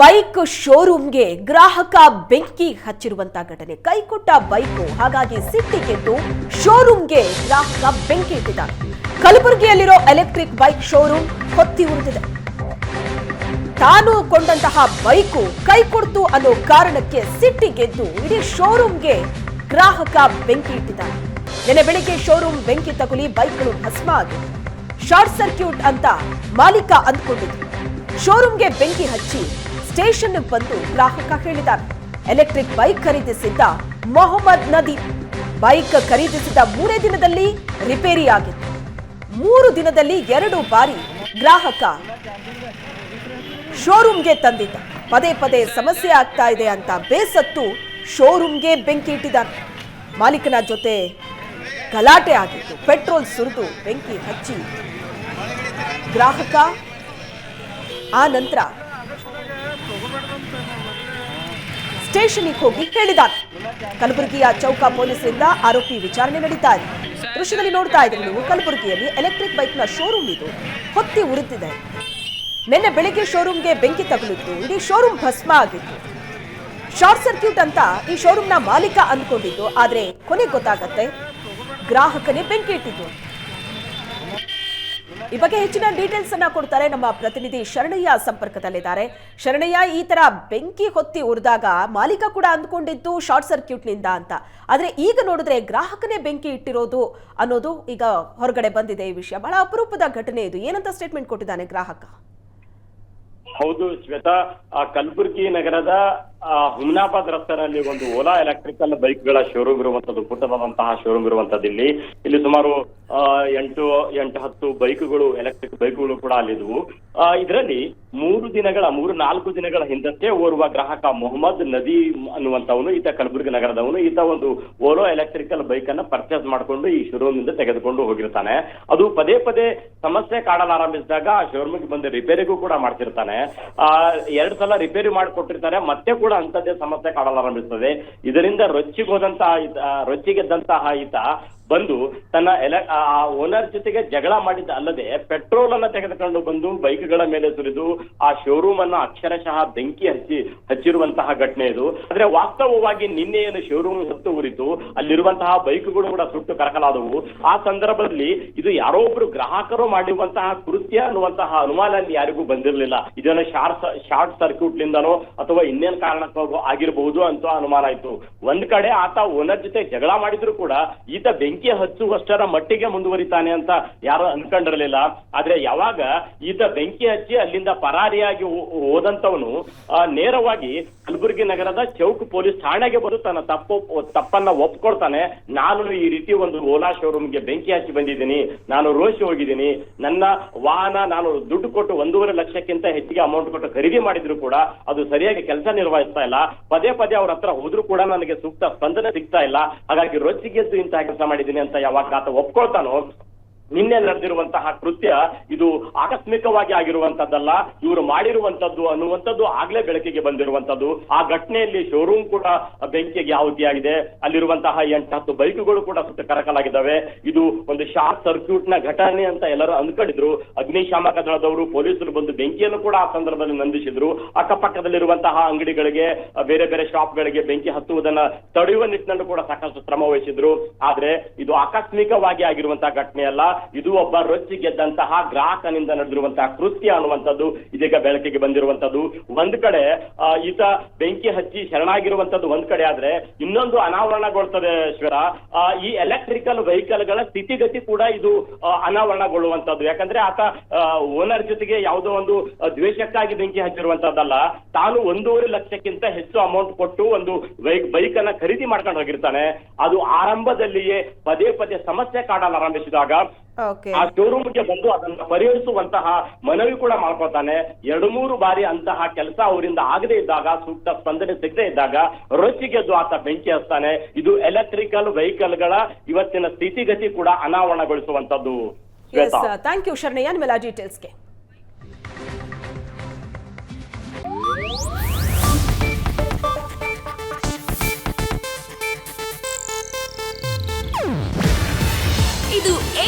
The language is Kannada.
ಬೈಕ್ ಶೋರೂಮ್ಗೆ ಗ್ರಾಹಕ ಬೆಂಕಿ ಹಚ್ಚಿರುವಂತ ಘಟನೆ. ಕೈಕೊಟ್ಟ ಬೈಕು ಹಾಗಾಗಿ ಸಿಟ್ಟಿಗೆದ್ದು ಶೋರೂಮ್ಗೆ ಗ್ರಾಹಕ ಬೆಂಕಿ ಇಟ್ಟಿದ್ದಾರೆ. ಕಲಬುರಗಿಯಲ್ಲಿರೋ ಎಲೆಕ್ಟ್ರಿಕ್ ಬೈಕ್ ಶೋರೂಮ್ ಹೊತ್ತಿ ಉರಿದಿದೆ. ತಾನು ಕೊಂಡಂತಹ ಬೈಕು ಕೈ ಕೊಡ್ತು ಅನ್ನೋ ಕಾರಣಕ್ಕೆ ಸಿಟ್ಟಿಗೆದ್ದು ಇಡೀ ಶೋರೂಮ್ಗೆ ಗ್ರಾಹಕ ಬೆಂಕಿ ಇಟ್ಟಿದ್ದಾರೆ. ನಿನ್ನೆ ಬೆಳಿಗ್ಗೆ ಶೋರೂಮ್ ಬೆಂಕಿ ತಗುಲಿ ಬೈಕ್ಗಳು ಭಸ್ಮ ಆಗಿತ್ತು ಶಾರ್ಟ್ ಸರ್ಕ್ಯೂಟ್ ಅಂತ ಮಾಲೀಕ ಅಂದ್ಕೊಂಡಿದ್ರು. ಶೋರೂಮ್ಗೆ ಬೆಂಕಿ ಹಚ್ಚಿ ಸ್ಟೇಷನ್ ಬಂದು ಗ್ರಾಹಕ ಹೇಳಿದ್ದಾರೆ. ಎಲೆಕ್ಟ್ರಿಕ್ ಬೈಕ್ ಖರೀದಿಸಿದ್ದ ಮೊಹಮ್ಮದ್ ನದೀಮ್ ಬೈಕ್ ಖರೀದಿಸಿದ ಮೂರೇ ದಿನದಲ್ಲಿ ರಿಪೇರಿ ಆಗಿತ್ತು. ಮೂರು ದಿನದಲ್ಲಿ ಎರಡು ಬಾರಿ ಗ್ರಾಹಕ ಶೋರೂಮ್ಗೆ ತಂದಿದ್ದ. ಪದೇ ಪದೇ ಸಮಸ್ಯೆ ಆಗ್ತಾ ಇದೆ ಅಂತ ಬೇಸತ್ತು ಶೋರೂಮ್ಗೆ ಬೆಂಕಿ ಇಟ್ಟಿದ್ದಾನೆ ಮಾಲೀಕನ ಜೊತೆ ಗಲಾಟೆ ಆಗಿತ್ತು. ಪೆಟ್ರೋಲ್ ಸುರಿದು ಬೆಂಕಿ ಹಚ್ಚಿ. ಗ್ರಾಹಕ ಆ ನಂತರ ಸ್ಟೇಷನ್ಗೆ ಹೋಗಿ ಹೇಳಿದ್ದಾನೆ ಕಲಬುರಗಿಯ ಚೌಕ ಪೊಲೀಸರಿಂದ ಆರೋಪಿ ವಿಚಾರಣೆ ನಡೀತಾ ಇದೆ ದೃಶ್ಯದಲ್ಲಿ ನೋಡ್ತಾ ಇದ್ರೆ ನೀವು, ಕಲಬುರಗಿಯಲ್ಲಿ ಎಲೆಕ್ಟ್ರಿಕ್ ಬೈಕ್ನ ಶೋರೂಮ್ ಇದು. ಹೊತ್ತಿ ಉರುತ್ತಿದೆ ನಿನ್ನೆ ಬೆಳಿಗ್ಗೆ ಶೋರೂಮ್ಗೆ ಬೆಂಕಿ ತಗುಲಿತ್ತು ಇಡೀ ಶೋರೂಮ್ ಭಸ್ಮ ಆಗಿತ್ತು. ಶಾರ್ಟ್ ಸರ್ಕ್ಯೂಟ್ ಅಂತ ಈ ಶೋರೂಮ್ನ ಮಾಲೀಕ ಅಂದ್ಕೊಂಡಿದ್ದು, ಆದ್ರೆ ಕೊನೆ ಗೊತ್ತಾಗತ್ತೆ, ಗ್ರಾಹಕನೇ ಬೆಂಕಿ ಇಟ್ಟಿದ್ದು. ಈ ಬಗ್ಗೆ ಹೆಚ್ಚಿನ ಡೀಟೇಲ್ಸ್ ಅನ್ನ ಕೊಡ್ತಾರೆ ನಮ್ಮ ಪ್ರತಿನಿಧಿ ಶರಣಯ್ಯ ಸಂಪರ್ಕದಲ್ಲಿದ್ದಾರೆ. ಶರಣಯ್ಯ ಈ ತರ ಬೆಂಕಿ ಹೊತ್ತಿ ಉರಿದಾಗ ಮಾಲೀಕ ಕೂಡ ಅಂದ್ಕೊಂಡಿದ್ದು ಶಾರ್ಟ್ ಸರ್ಕ್ಯೂಟ್ನಿಂದ ಅಂತ. ಆದ್ರೆ ಈಗ ನೋಡಿದ್ರೆ ಗ್ರಾಹಕನೇ ಬೆಂಕಿ ಇಟ್ಟಿರೋದು ಅನ್ನೋದು ಈಗ ಹೊರಗಡೆ ಬಂದಿದೆ ಈ ವಿಷಯ. ಬಹಳ ಅಪರೂಪದ ಘಟನೆ ಇದು. ಏನಂತ ಸ್ಟೇಟ್ಮೆಂಟ್ ಕೊಟ್ಟಿದ್ದಾನೆ ಗ್ರಾಹಕ? ಹೌದು ಶ್ವೇತಾ ಕಲಬುರಗಿ ನಗರದ ಹುಮ್ನಾಬಾದ್ ರಸ್ತೆನಲ್ಲಿ ಒಂದು ಓಲಾ ಎಲೆಕ್ಟ್ರಿಕಲ್ ಬೈಕ್ಗಳ ಶೋರೂಮ್ ಇರುವಂತದ್ದು, ಪುಟ್ಟದಾದಂತಹ ಶೋರೂಮ್ ಇರುವಂತದ್ದು ಇಲ್ಲಿ. ಇಲ್ಲಿ ಸುಮಾರು ಎಂಟು ಎಂಟು, ಹತ್ತು ಬೈಕ್ಗಳು, ಎಲೆಕ್ಟ್ರಿಕ್ ಬೈಕ್ಗಳು ಕೂಡ ಅಲ್ಲಿದ್ವು ಇದರಲ್ಲಿ ಮೂರು ದಿನಗಳ, ಮೂರು, ನಾಲ್ಕು ದಿನಗಳ ಹಿಂದಷ್ಟೇ ಓರ್ವ ಗ್ರಾಹಕ ಮೊಹಮ್ಮದ್ ನದಿ ಅನ್ನುವಂತವನು ಈತ ಕಲಬುರಗಿ ನಗರದವನು. ಈತ ಒಂದು ಓಲೋ ಎಲೆಕ್ಟ್ರಿಕಲ್ ಬೈಕ್ ಅನ್ನ ಪರ್ಚೇಸ್ ಮಾಡಿಕೊಂಡು ಈ ಶೋರೂಮ್ ಇಂದ ತೆಗೆದುಕೊಂಡು ಹೋಗಿರ್ತಾನೆ. ಅದು ಪದೇ ಪದೇ ಸಮಸ್ಯೆ ಕಾಡಲಾರಂಭಿಸಿದಾಗ ಆ ಶೋರೂಮ್ಗೆ ಬಂದು ರಿಪೇರಿಗೂ ಕೂಡ ಮಾಡ್ತಿರ್ತಾನೆ. ಎರಡು ಸಲ ರಿಪೇರಿ ಮಾಡಿಕೊಟ್ಟಿರ್ತಾರೆ. ಮತ್ತೆ ಕೂಡ ಅಂತದ್ದೇ ಸಮಸ್ಯೆ ಕಾಡಲಾರಂಭಿಸ್ತದೆ. ಇದರಿಂದ ರೊಚ್ಚಿಗೆ ಹೋದಂತಹ ಈತ ರೊಚ್ಚಿಗೆದ್ದಂತಹ ಈತ ಬಂದು ತನ್ನ ಎಲೆ, ಆ ಓನರ್ ಜೊತೆಗೆ ಜಗಳ ಮಾಡಿದ್ದ ಅಲ್ಲದೆ ಪೆಟ್ರೋಲ್ ಅನ್ನ ತೆಗೆದುಕೊಂಡು ಬಂದು ಬೈಕ್ಗಳ ಮೇಲೆ ಸುರಿದು ಆ ಶೋರೂಮ್ ಅನ್ನ ಅಕ್ಷರಶಃ ಬೆಂಕಿ ಹಚ್ಚಿ, ಹಚ್ಚಿರುವಂತಹ ಘಟನೆ ಇದು. ಆದ್ರೆ ವಾಸ್ತವವಾಗಿ ನಿನ್ನೆ ಏನು ಶೋರೂಮ್ ಹೊತ್ತು ಉರಿತು ಅಲ್ಲಿರುವಂತಹ ಬೈಕ್ಗಳು ಕೂಡ ಸುಟ್ಟು ಕರಕಲಾದವು. ಆ ಸಂದರ್ಭದಲ್ಲಿ ಇದು ಯಾರೋ ಒಬ್ರು ಗ್ರಾಹಕರು ಮಾಡಿರುವಂತಹ ಕೃತ್ಯ ಅನ್ನುವಂತಹ ಅನುಮಾನ ಅಲ್ಲಿ ಯಾರಿಗೂ ಬಂದಿರಲಿಲ್ಲ. ಇದನ್ನ ಶಾರ್ಟ್ ಶಾರ್ಟ್ ಸರ್ಕ್ಯೂಟ್ ನಿಂದನೋ ಅಥವಾ ಇನ್ನೇನ್ ಕಾರಣಕ್ಕೋ ಆಗಿರಬಹುದು ಅಂತ ಅನುಮಾನ ಆಯ್ತು. ಒಂದ್ ಕಡೆ ಆತ ಓನರ್ ಜೊತೆ ಜಗಳ ಮಾಡಿದ್ರು ಕೂಡ ಈತ ಬೆಂಕಿ ಹಚ್ಚುವಷ್ಟರ ಮಟ್ಟಿಗೆ ಮುಂದುವರಿತಾನೆ ಅಂತ ಯಾರು ಅನ್ಕೊಂಡಿರಲಿಲ್ಲ. ಆದ್ರೆ ಯಾವಾಗ ಈತ ಬೆಂಕಿ ಹಚ್ಚಿ ಅಲ್ಲಿಂದ ಪರಾರಿಯಾಗಿ ಹೋದಂತವನು ನೇರವಾಗಿ ಕಲಬುರಗಿ ನಗರದ ಚೌಕ್ ಪೊಲೀಸ್ ಠಾಣೆಗೆ ಬಂದು ತನ್ನ ತಪ್ಪು ತಪ್ಪನ್ನ ಒಪ್ಕೊಳ್ತಾನೆ ನಾನು ಈ ರೀತಿ ಒಂದು ಓಲಾ ಶೋರೂಮ್ಗೆ ಬೆಂಕಿ ಹಚ್ಚಿ ಬಂದಿದ್ದೀನಿ. ನಾನು ರೋಷಿ ಹೋಗಿದ್ದೀನಿ. ನನ್ನ ವಾಹನ ನಾನು ದುಡ್ಡು ಕೊಟ್ಟು ಒಂದೂವರೆ ಲಕ್ಷಕ್ಕಿಂತ ಹೆಚ್ಚಿಗೆ ಅಮೌಂಟ್ ಕೊಟ್ಟು ಖರೀದಿ ಮಾಡಿದ್ರು ಕೂಡ ಅದು ಸರಿಯಾಗಿ ಕೆಲಸ ನಿರ್ವಹಿಸ್ತಾ ಇಲ್ಲ. ಪದೇ ಪದೇ ಅವ್ರ ಹತ್ರ ಹೋದ್ರು ಕೂಡ ನನಗೆ ಸೂಕ್ತ ಸ್ಪಂದನೆ ಸಿಗ್ತಾ ಇಲ್ಲ. ಹಾಗಾಗಿ ರೊಚ್ಚಿಗೆದ್ದು ಇಂತಹ ಕೆಲಸ ಮಾಡಿದ್ದೀನಿ ಅಂತ ಯಾವಾಗ ಆತ ಒಪ್ಕೊಳ್ತಾನೋ ನಿನ್ನೆ ನಡೆದಿರುವಂತಹ ಕೃತ್ಯ ಇದು ಆಕಸ್ಮಿಕವಾಗಿ ಆಗಿರುವಂತದ್ದಲ್ಲ, ಇವರು ಮಾಡಿರುವಂತದ್ದು ಅನ್ನುವಂಥದ್ದು ಆಗ್ಲೇ ಬೆಳಕಿಗೆ ಬಂದಿರುವಂತದ್ದು. ಆ ಘಟನೆಯಲ್ಲಿ ಶೋರೂಮ್ ಕೂಡ ಬೆಂಕಿಗೆ ಆಹುತಿಯಾಗಿದೆ. ಅಲ್ಲಿರುವಂತಹ ಎಂಟು ಹತ್ತು ಬೈಕುಗಳು ಕೂಡ ಸುತ್ತ ಕರಕಲಾಗಿದ್ದಾವೆ. ಇದು ಒಂದು ಶಾರ್ಟ್ ಸರ್ಕ್ಯೂಟ್ನ ಘಟನೆ ಅಂತ ಎಲ್ಲರೂ ಅಂದ್ಕೊಂಡಿದ್ರು. ಅಗ್ನಿಶಾಮಕ ದಳದವರು ಪೊಲೀಸರು ಬಂದು ಬೆಂಕಿಯನ್ನು ಕೂಡ ಆ ಸಂದರ್ಭದಲ್ಲಿ ನಂದಿಸಿದ್ರು. ಅಕ್ಕಪಕ್ಕದಲ್ಲಿರುವಂತಹ ಅಂಗಡಿಗಳಿಗೆ, ಬೇರೆ ಬೇರೆ ಶಾಪ್ಗಳಿಗೆ ಬೆಂಕಿ ಹತ್ತುವುದನ್ನ ತಡೆಯುವ ನಿಟ್ಟಿನಲ್ಲೂ ಕೂಡ ಸಾಕಷ್ಟು ಶ್ರಮ ವಹಿಸಿದ್ರು. ಆದ್ರೆ ಇದು ಆಕಸ್ಮಿಕವಾಗಿ ಆಗಿರುವಂತಹ ಘಟನೆ ಅಲ್ಲ. ಇದು ಒಬ್ಬ ರೊಚ್ಚಿ ಗೆದ್ದಂತಹ ಗ್ರಾಹಕನಿಂದ ನಡೆದಿರುವಂತಹ ಕೃತ್ಯ ಅನ್ನುವಂಥದ್ದು, ಇದೀಗ ಬೆಳಕಿಗೆ ಬಂದಿರುವಂತದ್ದು ಒಂದ್ ಕಡೆ ಈತ ಬೆಂಕಿ ಹಚ್ಚಿ ಶರಣಾಗಿರುವಂತದ್ದು ಒಂದ್ ಕಡೆ ಆದ್ರೆ ಇನ್ನೊಂದು ಅನಾವರಣಗೊಳ್ತದೆ ಶಿವರ ಈ ಎಲೆಕ್ಟ್ರಿಕಲ್ ವೆಹಿಕಲ್ಗಳ ಸ್ಥಿತಿಗತಿ ಕೂಡ ಇದು ಅನಾವರಣಗೊಳ್ಳುವಂತದ್ದು ಯಾಕಂದ್ರೆ ಆತ ಓನರ್ ಜೊತೆಗೆ ಯಾವುದೋ ಒಂದು ದ್ವೇಷಕ್ಕಾಗಿ ಬೆಂಕಿ ಹಚ್ಚಿರುವಂತದ್ದಲ್ಲ ತಾನು ಒಂದೂವರೆ ಲಕ್ಷಕ್ಕಿಂತ ಹೆಚ್ಚು ಅಮೌಂಟ್ ಕೊಟ್ಟು ಒಂದು ಬೈಕ್ ಅನ್ನ ಖರೀದಿ ಮಾಡ್ಕೊಂಡು ಹೋಗಿರ್ತಾನೆ. ಅದು ಆರಂಭದಲ್ಲಿಯೇ ಪದೇ ಪದೇ ಸಮಸ್ಯೆ ಕಾಡಲಾರಂಭಿಸಿದಾಗ ಓಕೆ ಆ ಶೋರೂಮ್ಗೆ ಬಂದು ಅದನ್ನ ಪರಿಹರಿಸುವಂತಹ ಮನವಿ ಕೂಡ ಮಾಡ್ಕೊತಾನೆ ಎರಡು ಮೂರು ಬಾರಿ ಅಂತಹ ಕೆಲಸ ಅವರಿಂದ ಆಗದೇ ಇದ್ದಾಗ ಸೂಕ್ತ ಸ್ಪಂದನೆ ಸಿಗದೆ ಇದ್ದಾಗ ರೊಚ್ಚಿಗೆದ್ದು ಆತ ಬೆಂಕಿ ಹಚ್ತಾನೆ. ಇದು ಎಲೆಕ್ಟ್ರಿಕಲ್ ವೆಹಿಕಲ್ಗಳ ಇವತ್ತಿನ ಸ್ಥಿತಿಗತಿ ಕೂಡ ಅನಾವರಣಗೊಳಿಸುವಂತದ್ದು ಥ್ಯಾಂಕ್ ಯು ಶರಣಯ್ಯ ನಿಮ್ಮೆಲ್ಲ ಡೀಟೇಲ್ಸ್ಗೆ